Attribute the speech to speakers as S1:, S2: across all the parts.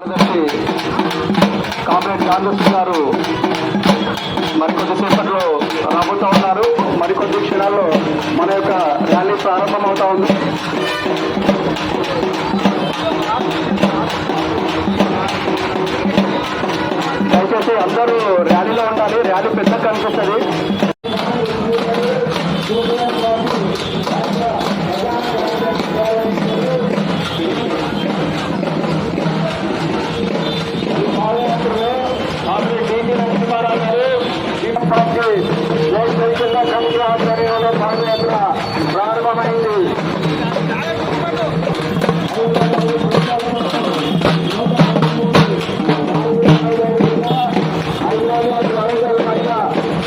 S1: కార్యదర్శి కామ్రేడ్ కాంగ్రెస్ గారు మరికొద్ది సేపట్లో రాబోతా ఉన్నారు. మరికొద్ది క్షణాల్లో మన యొక్క ర్యాలీ ప్రారంభమవుతా ఉంది. దయచేసి అందరూ ర్యాలీలో ఉండాలి. ర్యాలీ పెద్ద కనిపిస్తుంది. ప్రారంభమైంది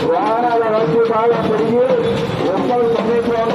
S1: వాహనాల రద్దీ బాగా పెరిగి ఉప్పల్ సమీపంలో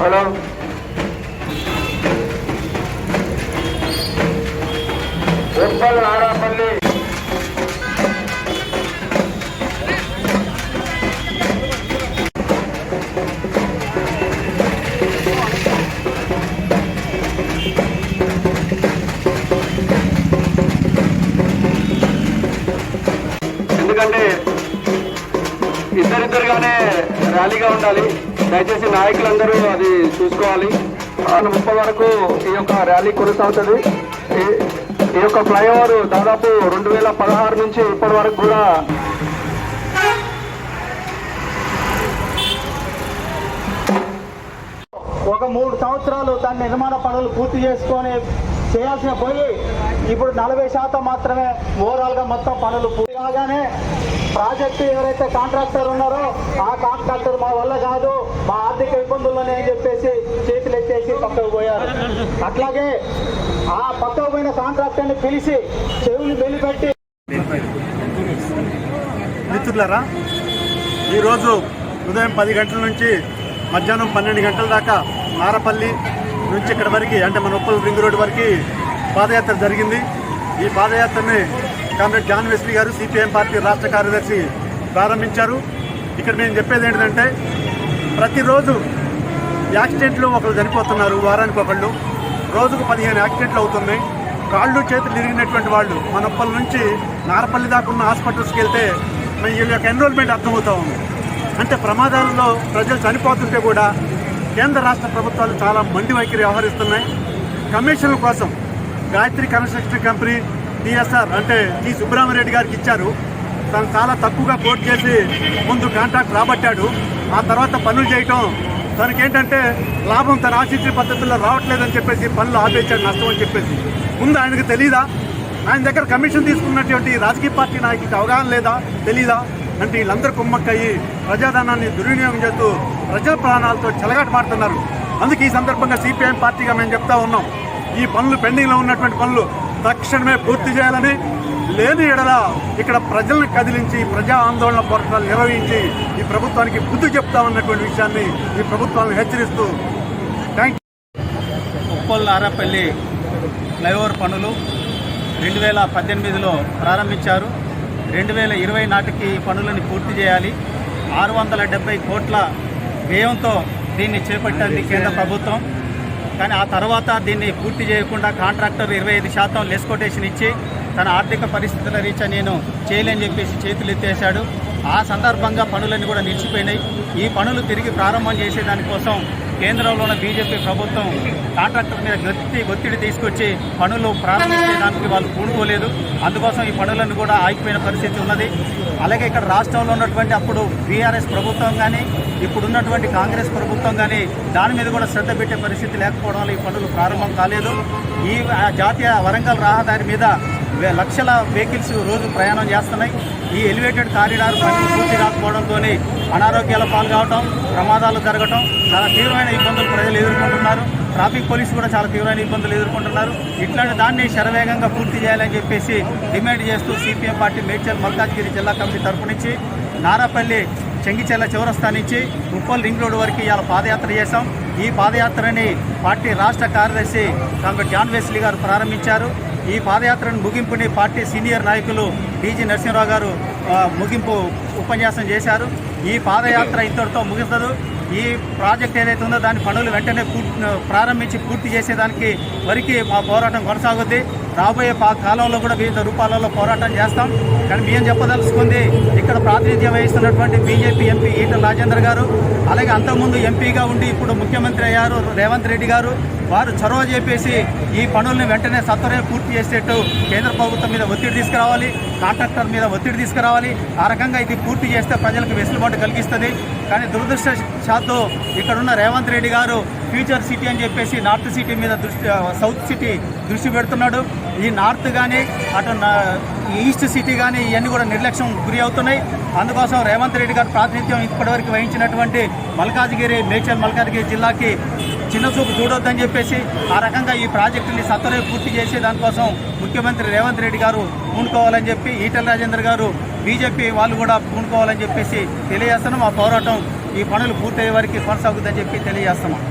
S1: హలో ఉప్పల్ నారాపల్లి. ఎందుకంటే ఇద్దరిద్దరుగానే ర్యాలీగా ఉండాలి. దయచేసి నాయకులందరూ అది చూసుకోవాలి. ఆరు ముప్పై వరకు ఈ యొక్క ర్యాలీ కొనసాగుతుంది. ఈ- ఈ యొక్క ఫ్లైఓవర్ దాదాపు రెండు వేల పదహారు నుంచి ఇప్పటి వరకు కూడా
S2: ఒక మూడు సంవత్సరాలు దాని నిర్మాణ పనులు పూర్తి చేసుకొని చేయాల్సిన పోయి ఇప్పుడు నలభై శాతం మాత్రమే ఓవరాల్గా మొత్తం పనులు పూర్తి కాగానే ప్రాజెక్టు ఎవరైతే కాంట్రాక్టర్ ఉన్నారో ఆ కాంట్రాక్టర్ మా వల్ల కాదు మా ఆర్థిక ఇబ్బందుల్లోనే అని చెప్పేసి చేతులు ఎత్తేసి పక్కకు పోయారు. అట్లాగే ఆ పక్కకు పోయిన కాంట్రాక్టర్ని పిలిచి చెవులు మెలిపెట్టి
S3: మిత్రులారా ఈరోజు ఉదయం పది గంటల నుంచి మధ్యాహ్నం పన్నెండు గంటల దాకా మారపల్లి నుంచి ఇక్కడ వరకు అంటే మన ఉప్పల్ రింగ్ రోడ్ వరకు పాదయాత్ర జరిగింది. ఈ పాదయాత్రని కామ్రేడ్ జాన్ వెస్లీ గారు సిపిఎం పార్టీ రాష్ట్ర కార్యదర్శి ప్రారంభించారు. ఇక్కడ మేము చెప్పేది ఏంటంటే ప్రతిరోజు యాక్సిడెంట్లు ఒకరు చనిపోతున్నారు వారానికి ఒకళ్ళు. రోజుకు పదిహేను యాక్సిడెంట్లు అవుతున్నాయి. కాళ్ళు చేతులు తిరిగినటువంటి వాళ్ళు మనప్పల నుంచి నారపల్లి దాకా ఉన్న హాస్పిటల్స్కి వెళ్తే మన వీళ్ళ యొక్క ఎన్రోల్మెంట్ అర్థమవుతా ఉంది. అంటే ప్రమాదాలలో ప్రజలు చనిపోతుంటే కూడా కేంద్ర రాష్ట్ర ప్రభుత్వాలు చాలా మండి వైఖరి వ్యవహరిస్తున్నాయి. కమిషన్ల కోసం గాయత్రి కన్స్ట్రక్షన్ కంపెనీ టీఎస్ఆర్ అంటే టి. సుబ్రహ్మరెడ్డి గారికి ఇచ్చారు. తను చాలా తక్కువగా కోట్ చేసి ముందు కాంట్రాక్ట్ రాబట్టాడు. ఆ తర్వాత పనులు చేయటం తనకేంటంటే లాభం తన ఆశించిన పద్ధతుల్లో రావట్లేదని చెప్పేసి పనులు ఆపేశాడు నష్టం అని చెప్పేసి. ముందు ఆయనకు తెలీదా? ఆయన దగ్గర కమిషన్ తీసుకున్నటువంటి రాజకీయ పార్టీ నాయకులకు అవగాహన లేదా? తెలీదా? అంటే వీళ్ళందరూ కుమ్మక్కయ్యి ప్రజాధనాన్ని దుర్వినియోగం చేస్తూ ప్రజల ప్రాణాలతో చెలగాటమాడుతున్నారు అందుకే ఈ సందర్భంగా సిపిఐఎం పార్టీగా మేము చెప్తా ఉన్నాం. ఈ పనులు పెండింగ్లో ఉన్నటువంటి పనులు తక్షణమే పూర్తి చేయాలని లేని ఎడల ఇక్కడ ప్రజలను కదిలించి ప్రజా ఆందోళన పోరాటాలు నిర్వహించి ఈ ప్రభుత్వానికి బుద్ధి చెప్తామన్నటువంటి విషయాన్ని ఈ ప్రభుత్వాలను హెచ్చరిస్తూ థ్యాంక్
S4: ఉప్పల్ నారాపల్లి ఫ్లైఓవర్ పనులు రెండు వేల పద్దెనిమిదిలో ప్రారంభించారు. రెండు వేల ఇరవై నాటికి ఈ పనులను పూర్తి చేయాలి. ఆరు వందల డెబ్బై కోట్ల వ్యయంతో దీన్ని చేపట్టింది కేంద్ర ప్రభుత్వం. కానీ ఆ తర్వాత దీన్ని పూర్తి చేయకుండా కాంట్రాక్టర్ ఇరవై ఐదు శాతం లెస్ కొటేషన్ ఇచ్చి తన ఆర్థిక పరిస్థితుల రీత్యా నేను చేయలేని చెప్పేసి చేతులు ఎత్తేశాడు. ఆ సందర్భంగా పనులన్నీ కూడా నిలిచిపోయినాయి. ఈ పనులు తిరిగి ప్రారంభం చేసేదానికోసం కేంద్రంలో ఉన్న బీజేపీ ప్రభుత్వం కాంట్రాక్టర్ మీద ఒత్తిడి ఒత్తిడి తీసుకొచ్చి పనులు ప్రారంభించడానికి వాళ్ళు పూనుకోలేదు. అందుకోసం ఈ పనులను కూడా ఆగిపోయిన పరిస్థితి ఉన్నది. అలాగే ఇక్కడ రాష్ట్రంలో ఉన్నటువంటి అప్పుడు బీఆర్ఎస్ ప్రభుత్వం కానీ ఇప్పుడున్నటువంటి కాంగ్రెస్ ప్రభుత్వం కానీ దాని మీద కూడా శ్రద్ధ పెట్టే పరిస్థితి లేకపోవడం వల్ల ఈ పనులు ప్రారంభం కాలేదు. ఈ ఆ, జాతీయ వరంగల్ రహదారి మీద లక్షల వెహికల్స్ రోజు ప్రయాణం చేస్తున్నాయి. ఈ ఎలివేటెడ్ కారిడార్ పనులు పూర్తి కాకపోవడంతో అనారోగ్యాల పాల్గొవటం ప్రమాదాలు జరగటం చాలా తీవ్రమైన ఇబ్బందులు ప్రజలు ఎదుర్కొంటున్నారు. ట్రాఫిక్ పోలీసు కూడా చాలా తీవ్రమైన ఇబ్బందులు ఎదుర్కొంటున్నారు. ఇట్లాంటి దాన్ని శరవేగంగా పూర్తి చేయాలని చెప్పేసి డిమాండ్ చేస్తూ సిపిఎం పార్టీ మేడ్చల్ మల్కాజ్గిరి జిల్లా కమిటీ తరపు నుంచి నారాపల్లి చెంగిచెల్ల చౌరస్తా నుంచి ఉప్పల్ రింగ్ రోడ్ వరకు ఇవాళ పాదయాత్ర చేశాం. ఈ పాదయాత్రని పార్టీ రాష్ట్ర కార్యదర్శి కాంగ్రెస్ జాన్ వెస్లీ గారు ప్రారంభించారు. ఈ పాదయాత్రను ముగింపుని పార్టీ సీనియర్ నాయకులు డీజీ నరసింహరావు గారు ముగింపు ఉపన్యాసం చేశారు. ఈ పాదయాత్ర ఇంతటితో ముగిసదు ఈ ప్రాజెక్ట్ ఏదైతే ఉందో దాని పనులు వెంటనే ప్రారంభించి పూర్తి చేసేదానికి వరకు మా పోరాటం కొనసాగుద్ది. రాబోయే కాలంలో కూడా వివిధ రూపాలలో పోరాటం చేస్తాం. కానీ మేము చెప్పదలుచుకుంది ఇక్కడ ప్రాతినిధ్యం వహిస్తున్నటువంటి బీజేపీ ఎంపీ ఈటల రాజేందర్ గారు అలాగే అంతకుముందు ఎంపీగా ఉండి ఇప్పుడు ముఖ్యమంత్రి అయ్యారు రేవంత్ రెడ్డి గారు. వారు చొరవ చెప్పేసి ఈ పనుల్ని వెంటనే సత్వరమే పూర్తి చేసేట్టు కేంద్ర ప్రభుత్వం మీద ఒత్తిడి తీసుకురావాలి కాంట్రాక్టర్ మీద ఒత్తిడి తీసుకురావాలి. ఆ రకంగా ఇది పూర్తి చేస్తే ప్రజలకు వెసులుబాటు కలిగిస్తుంది. కానీ దురదృష్టశాత్తు ఇక్కడున్న రేవంత్ రెడ్డి గారు ఫ్యూచర్ సిటీ అని చెప్పేసి నార్త్ సిటీ మీద దృష్టి సౌత్ సిటీ దృష్టి పెడుతున్నాడు. ఈ నార్త్ కానీ అటు ఈస్ట్ సిటీ కానీ ఇవన్నీ కూడా నిర్లక్ష్యం గురి అవుతున్నాయి. అందుకోసం రేవంత్ రెడ్డి గారు ప్రాతినిధ్యం ఇప్పటివరకు వహించినటువంటి మల్కాజ్గిరి మేడ్చల్ మల్కాజ్గిరి జిల్లాకి చిన్న చూపు చూడొద్దని చెప్పేసి ఆ రకంగా ఈ ప్రాజెక్టుని సత్వరే పూర్తి చేసే దానికోసం ముఖ్యమంత్రి రేవంత్ రెడ్డి గారు పూనుకోవాలని చెప్పి ఈటల రాజేందర్ గారు బీజేపీ వాళ్ళు కూడా పూనుకోవాలని చెప్పేసి తెలియజేస్తున్నాం. ఆ పోరాటం ఈ పనులు పూర్తయ్యే వరకు కొనసాగుతుందని చెప్పి తెలియజేస్తున్నాం.